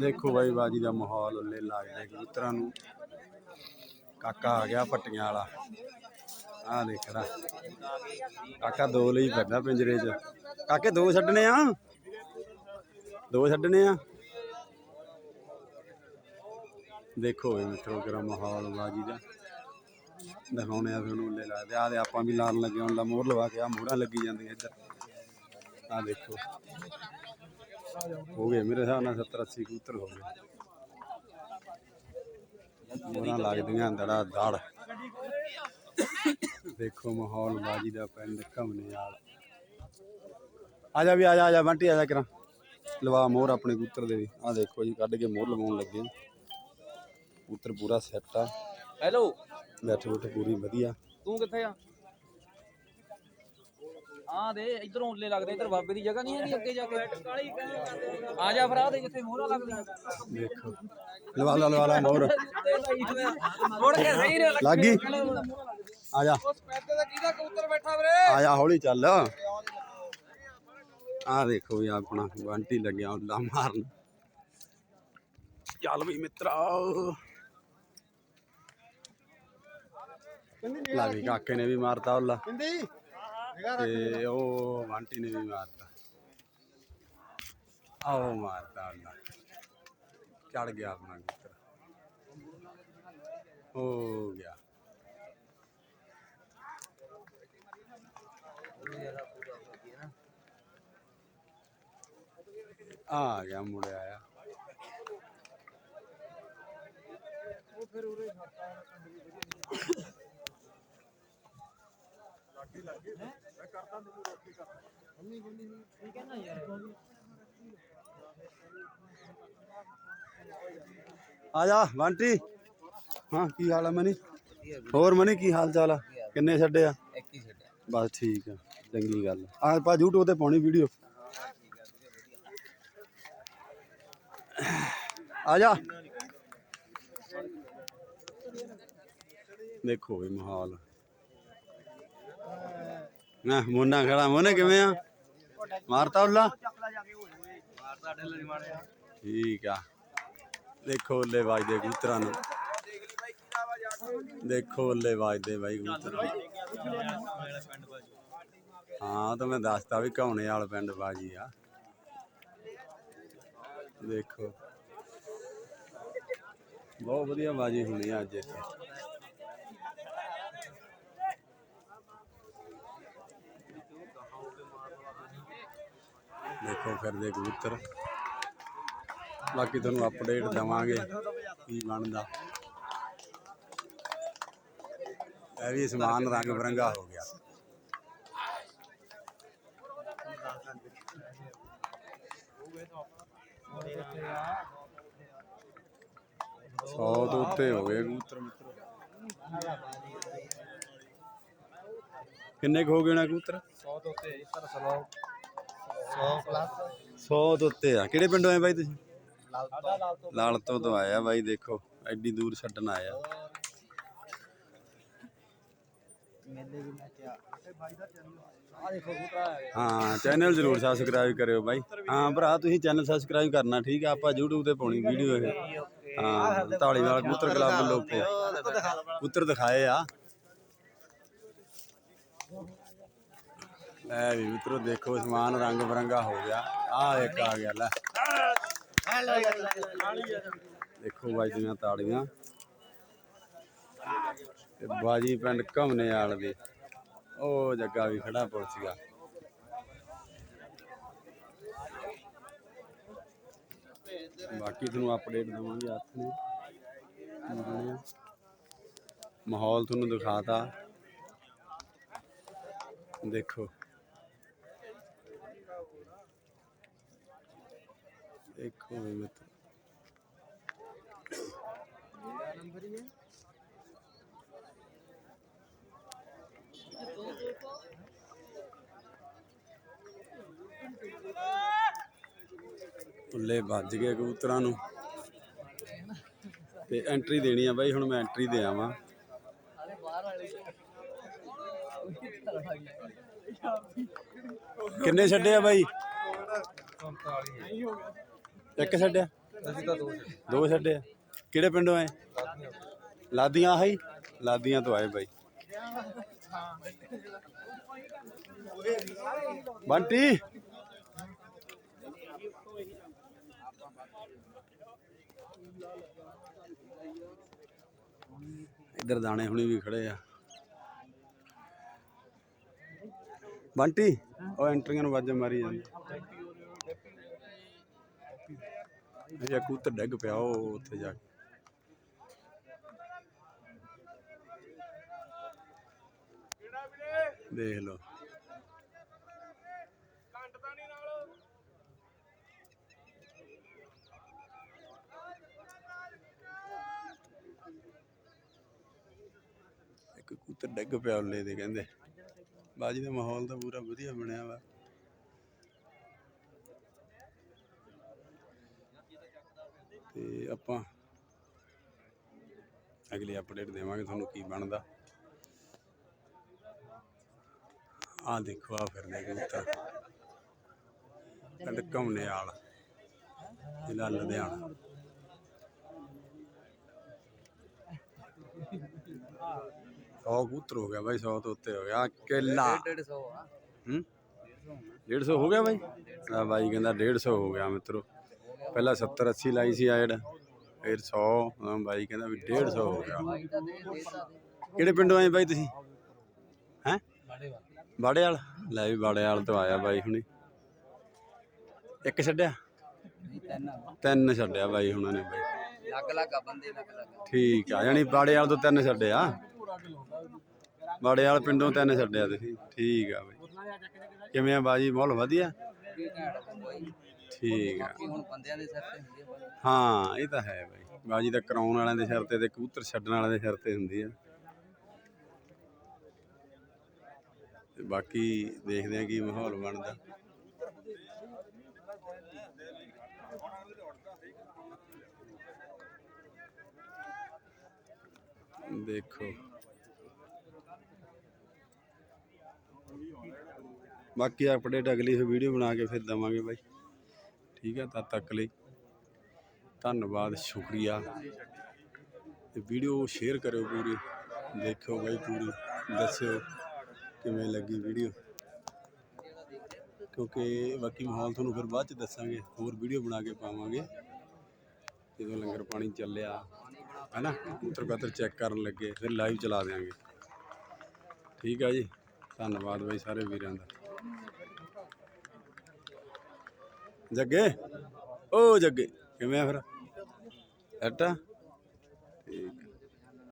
ਦੇਖੋ ਬਾਈ ਬਾਜੀ ਦਾ ਮਾਹੌਲ ਉੱਲੇ ਲੱਗਦਾ ਕਬੂਤਰਾਂ ਨੂੰ। ਕਾਕਾ ਆ ਗਿਆ ਪੱਟੀਆਂ ਵਾਲਾ। ਆ ਦੇਖੜਾ ਕਾਕਾ ਦੋ ਲਈ ਫਿਰਦਾ ਪਿੰਜਰੇ 'ਚ। ਕਾਕੇ ਦੋ ਛੱਡਣੇ ਆ? ਦੋ ਛੱਡਣੇ ਆ? ਦੇਖੋ ਇਹ ਮਿੱਤਰੋ ਕਿਹੜਾ ਮਾਹੌਲ ਬਾਜੀ ਦਾ। ਦਿਖਾਉਣੇ ਆ ਤੁਹਾਨੂੰ ਉੱਲੇ ਲੱਗਦੇ ਆ ਤੇ ਆਪਾਂ ਵੀ ਲਾਣ ਲੱਗੇ ਹੁਣ ਲਾ ਮੋਹਰ ਲਵਾ ਕੇ ਆ ਮੋਹਰਾਂ ਲੱਗੀ ਜਾਂਦੀਆਂ ਇੱਧਰ। ਆ ਦੇਖੋ। ਹੋ ਗਏ। ਮੇਰੇ ਹਿਸਾਬ ਨਾਲ 70 80 ਕਬੂਤਰ ਹੋ ਗਏ। ਮੋਹਰਾਂ ਲੱਗਦੀਆਂ ਦੜਾ ਦੜ। ਦੇਖੋ ਮਾਹੌਲ ਬਾਜੀ ਦਾ ਪਿੰਡ ਘਮਨੇਵਾਲ ਆ ਜਾ ਵੀ ਆ ਜਾ ਆ ਜਾ ਬੰਟੀ ਆ ਜਾ ਕਰਾਂ। ਲਵਾ ਮੋਹਰ ਆਪਣੇ ਕਬੂਤਰ ਦੇ ਆ ਦੇਖੋ ਜੀ ਕੱਢ ਕੇ ਮੋਹਰ ਲਵਾਉਣ ਲੱਗੇ। ਕਬੂਤਰ ਪੂਰਾ ਸੈੱਟ ਆ। ਹੈਲੋ ਬੈਠੇ ਬੈਠੇ ਪੂਰੀ ਵਧੀਆ। ਤੂੰ ਕਿੱਥੇ ਆ? ਆ ਦੇ ਇਧਰੋਂ ਉੱਲੇ ਲੱਗਦੇ ਇਧਰ ਬਾਬੇ ਦੀ ਜਗ੍ਹਾ ਨਹੀਂ ਹੈਗੀ ਅੱਗੇ ਜਾ ਕੇ। ਆ ਜਾ ਫਿਰ ਦੇ ਜਿੱਥੇ ਮੋਹਰਾ ਲੱਗਦੀ ਦੇਖੋ। ਲਵਾ ਲਾ ਲਵਾ ਲਾ ਮੋਹਰ। ਮੁੜ ਕੇ ਸਹੀ ਨੇ ਲੱਗ। ਗਈ ਆ ਜਾ। ਪੈਦੇ ਦਾ ਕਿਹਦਾ ਕਬੂਤਰ ਬੈਠਾ ਵੀਰੇ? ਆ ਜਾ ਹੌਲੀ ਚੱਲ। ਆ ਦੇਖੋ ਵੀ ਆਪਣਾ ਬੰਟੀ ਲੱਗਿਆ ਉੱਲਾ ਮਾਰਨ। ਚੱਲ ਵੀ ਮਿੱਤਰਾ। ਲਾ ਵੀ ਕਾਕੇ ਨੇ ਵੀ ਮਾਰਤਾ ਉੱਲਾ। ਤੇ ਉਹ ਬੰਟੀ ਨੇ ਵੀ ਮਾਰਤਾ। ਆਓ ਮਾਰਤਾ ਉੱਲਾ ਚੜ ਗਿਆ ਆਪਣਾ ਕਬੂਤਰ ਹੋ ਗਿਆ। ਆ ਗਿਆ ਆ ਆ ਜਾ ਬੰਟੀ। ਹਾਂ ਕੀ ਹਾਲ ਆ ਮਨੀ? ਹੋਰ ਮਨੀ ਕੀ ਹਾਲ ਚਾਲ ਆ? ਕਿੰਨੇ ਛੱਡੇ ਆ? ਇੱਕ ਹੀ ਛੱਡਿਆ। ਬਸ ਠੀਕ ਆ ਚੰਗੀ ਗੱਲ ਆ। ਆਪਾਂ YouTube ਤੇ ਪਾਉਣੀ ਵੀਡੀਓ ਆ ਜਾ ਦੇਖੋ ਵੀ ਮਾਹੌਲ। ਨਾ, ਮੋਨਾ ਖੜਾ। ਮੋਨੇ ਕਿਵੇਂ ਆ? ਮਾਰਤਾ ਉੱਲਾ? ਠੀਕ ਆ। ਦੇਖੋ ਉੱਲੇ ਵੱਜਦੇ ਕਬੂਤਰਾਂ ਨੂੰ। ਦੇਖੋ ਉੱਲੇ ਵੱਜਦੇ ਬਾਈ ਕਬੂਤਰਾਂ ਹਾਂ ਤਾਂ ਮੈਂ ਦੱਸਤਾ ਵੀ ਘਾਉਣੇ ਵਾਲ ਪਿੰਡ ਬਾਜੀ ਆ। ਦੇਖੋ। ਬਹੁਤ ਵਧੀਆ ਬਾਜੀ ਹੋਣੀ ਆ ਅੱਜ ਇੱਥੇ। ਦੇਖੋ ਫਿਰਦੇ ਕਬੂਤਰ। ਬਾਕੀ ਤੁਹਾਨੂੰ ਅਪਡੇਟ ਦਵਾਂਗੇ ਕੀ ਬਣਦਾ। ਇਹ ਵੀ ਸਮਾਨ ਰੰਗ ਬਰੰਗਾ ਹੋ ਗਿਆ। ਸੌ ਤੋਂ ਉੱਤੇ ਹੋ ਗਏ ਕਬੂਤਰ ਮਿੱਤਰੋ। ਕਿੰਨੇ ਕੁ ਹੋ ਗਏ ਨਾ ਕਬੂਤਰ? 100 ਤੋਂ ਉੱਤੇ ਇੱਧਰ ਸਲੋ 100 ਪਲੱਸ। 100 ਤੋਂ ਉੱਤੇ ਆ। ਕਿਹੜੇ ਪਿੰਡੋਂ ਆਏ ਬਾਈ ਤੁਸੀਂ? ਲਾਲ ਤੋਂ ਤੋਂ ਆਇਆ ਬਾਈ ਦੇਖੋ ਐਡੀ ਦੂਰ ਛੱਡਣ ਆਇਆ ਹਾਂ ਚੈਨਲ ਜ਼ਰੂਰ ਸਬਸਕ੍ਰਾਈਬ ਕਰਿਓ ਬਾਈ। ਹਾਂ ਭਰਾ ਤੁਸੀਂ ਚੈਨਲ ਸਬਸਕ੍ਰਾਈਬ ਕਰਨਾ ਠੀਕ ਆ? ਆਪਾਂ YouTube ਤੇ ਪਾਉਣੀ ਵੀਡੀਓ ਇਹ। ਹਾਂ ਢਾਲੀਵਾਲ ਕਬੂਤਰ ਕਲੱਬ ਲੋਕੋ ਕਬੂਤਰ ਦਿਖਾਏ ਆ। ਲੈ ਵੀ ਮਿੱਤਰੋ ਦੇਖੋ, ਸਮਾਨ ਰੰਗ ਬਰੰਗਾ ਹੋ ਗਿਆ। ਆ ਇੱਕ ਆ ਗਿਆ, ਲੈ। ਦੇਖੋ ਬਾਈ ਦੀਆਂ ਤਾੜੀਆਂ। ਤੇ ਬਾਜੀ ਪਿੰਡ ਘਮਨੇ ਵਾਲ ਦੇ। ਉਹ ਜੱਗਾ ਵੀ ਖੜਾ ਪੁਲਿਸ ਬਾਕੀ ਤੁਹਾਨੂੰ ਅਪਡੇਟ ਦਵਾਂਗੇ ਹੱਥ ਨੇ। ਮਾਹੌਲ ਤੁਹਾਨੂੰ ਦਿਖਾਤਾ। ਦੇਖੋ। ਦੇਖੋ ਵੀ ਮਿੱਤਰ ਉੱਲੇ ਵੱਜ ਗਏ ਕਬੂਤਰਾਂ ਨੂੰ। ਤੇ ਐਂਟਰੀ ਦੇਣੀ ਆ ਬਾਈ, ਹੁਣ ਮੈਂ ਐਂਟਰੀ ਦੇ ਆਵਾਂ। ਕਿੰਨੇ ਛੱਡੇ ਆ ਬਾਈ? ਇੱਕ ਛੱਡਿਆ ਅਸੀਂ ਤਾਂ ਦੋ ਦੋ ਛੱਡੇ ਆ। ਕਿਹੜੇ ਪਿੰਡੋਂ ਆਏ? ਲਾਦੀਆਂ ਆਹੀ? ਲਾਦੀਆਂ ਤੋਂ ਆਏ ਬਾਈ। ਬੰਟੀ? ਇੱਧਰ ਦਾਣੇ ਹੁਣੀ ਵੀ ਖੜੇ ਆ। ਬੰਟੀ, ਉਹ ਐਂਟਰੀਆਂ ਨੂੰ ਵਾਜਾ ਮਾਰੀ ਜਾਂਦੀ। ਇਹ ਕੂਤਰ ਡਿੱਗ ਪਿਆ ਉਹ ਉੱਥੇ ਜਾ ਕੇ। ਦੇਖ ਲਓ। ਇੱਕ ਕੂਤਰ ਡਿੱਗ ਪਿਆ ਉੱਲੇ ਦੇ ਕਹਿੰਦੇ। ਬਾਜੀ ਦਾ ਮਾਹੌਲ ਤਾਂ ਪੂਰਾ ਵਧੀਆ ਬਣਿਆ ਵਾ। ਤੇ ਆਪਾਂ ਅਗਲੀ ਅਪਡੇਟ ਦੇਵਾਂਗੇ ਤੁਹਾਨੂੰ ਕੀ ਬਣਦਾ। ਆ ਦੇਖੋ ਆ ਫਿਰਦੇ ਕਬੂਤਰ ਪਿੰਡ ਘਮਨੇਵਾਲ ਜ਼ਿਲ੍ਹਾ ਲੁਧਿਆਣਾ। ਸੌ ਕਬੂਤਰ ਹੋ ਗਿਆ ਬਾਈ 100 ਤੋਂ ਉੱਤੇ ਹੋ ਗਿਆ। ਕੇਲਾ। 150 ਆ। ਹੂੰ? 150 ਹੋ ਗਿਆ ਬਾਈ? ਆ ਬਾਈ ਕਹਿੰਦਾ 150 ਹੋ ਗਿਆ ਮਿੱਤਰੋ। ਪਹਿਲਾਂ 70 80 ਲਾਈ ਸੀ ਆਇਡ ਫਿਰ 100 ਹੁਣ ਬਾਈ ਕਹਿੰਦਾ ਵੀ 150 ਹੋ ਗਿਆ। ਕਿਹੜੇ ਪਿੰਡੋਂ ਆਏ ਬਾਈ ਤੁਸੀਂ? ਹੈ? ਬਾੜੇ ਵਾ ਬਾੜੇਵਾਲ। ਲੈ ਵੀ ਬਾੜੇਵਾਲ ਤੋਂ ਆਇਆ ਬਾਈ ਹੁਣੀ। ਇੱਕ ਛੱਡਿਆ? ਤਿੰਨ ਛੱਡਿਆ ਬਾਈ ਹੁਣਾਂ ਨੇ ਬਾਈ। ਲੱਗ ਲੱਗ ਆ ਬੰਦੇ ਲੱਗ ਲੱਗ ਠੀਕ ਆ ਯਾਨੀ ਬਾੜੇਵਾਲ ਤੋਂ ਤਿੰਨ ਛੱਡਿਆ। ਬਾੜੇਵਾਲ ਪਿੰਡੋਂ ਤਿੰਨ ਛੱਡਿਆ ਤੁਸੀਂ। ਠੀਕ ਆ ਬਾਈ। ਕਿਵੇਂ ਆ ਬਾਜੀ? ਮਾਹੌਲ ਵਧੀਆ? ਠੀਕ ਆ। ਕੀ ਹੁਣ ਬੰਦਿਆਂ ਦੇ ਸਿਰ ਤੇ ਹੁੰਦੀ ਆ ਬਾਈ। ਹਾਂ ਇਹ ਤਾਂ ਹੈ ਬਾਈ। ਬਾਜੀ ਤਾਂ ਕਰਾਉਣ ਵਾਲਿਆਂ ਦੇ ਸਿਰ ਤੇ ਤੇ ਕਬੂਤਰ ਛੱਡਣ ਵਾਲਿਆਂ ਦੇ ਸਿਰ ਤੇ ਹੁੰਦੀ ਆ। ਤੇ ਬਾਕੀ ਦੇਖਦੇ ਆ ਕੀ ਮਾਹੌਲ ਬਣਦਾ। ਦੇਖੋ। ਬਾਕੀ ਅਪਡੇਟ ਅਗਲੀ ਵੀਡੀਓ ਬਣਾ ਕੇ ਫਿਰ ਦਵਾਂਗੇ ਬਾਈ। ਠੀਕ ਹੈ ਤਦ ਤੱਕ ਲਈ। ਧੰਨਵਾਦ, ਸ਼ੁਕਰੀਆ। ਤੇ ਵੀਡੀਓ ਸ਼ੇਅਰ ਕਰਿਓ ਪੂਰੀ, ਦੇਖਿਓ ਬਾਈ ਪੂਰੀ, ਦੱਸਿਓ ਕਿਵੇਂ ਲੱਗੀ ਵੀਡੀਓ। ਕਿਉਂਕਿ ਬਾਕੀ ਮਾਹੌਲ ਤੁਹਾਨੂੰ ਫਿਰ ਬਾਅਦ ਚ ਦੱਸਾਂਗੇ, ਹੋਰ ਵੀਡੀਓ ਬਣਾ ਕੇ ਪਾਵਾਂਗੇ। ਜਦੋਂ ਲੰਗਰ ਪਾਣੀ ਚੱਲਿਆ, ਹੈਨਾ ਕਬੂਤਰ ਕਤਰ ਚੈੱਕ ਕਰਨ ਲੱਗੇ, ਫਿਰ ਲਾਈਵ ਚਲਾ ਦੇਵਾਂਗੇ ਠੀਕ ਆ ਜੀ, ਧੰਨਵਾਦ ਬਾਈ ਸਾਰੇ ਵੀਰਾਂ ਦਾ। ਜੱਗੇ? ਓ ਜੱਗੇ ਕਿਵੇਂ ਆ ਫਿਰ? ਅੱਟਾ ਠੀਕ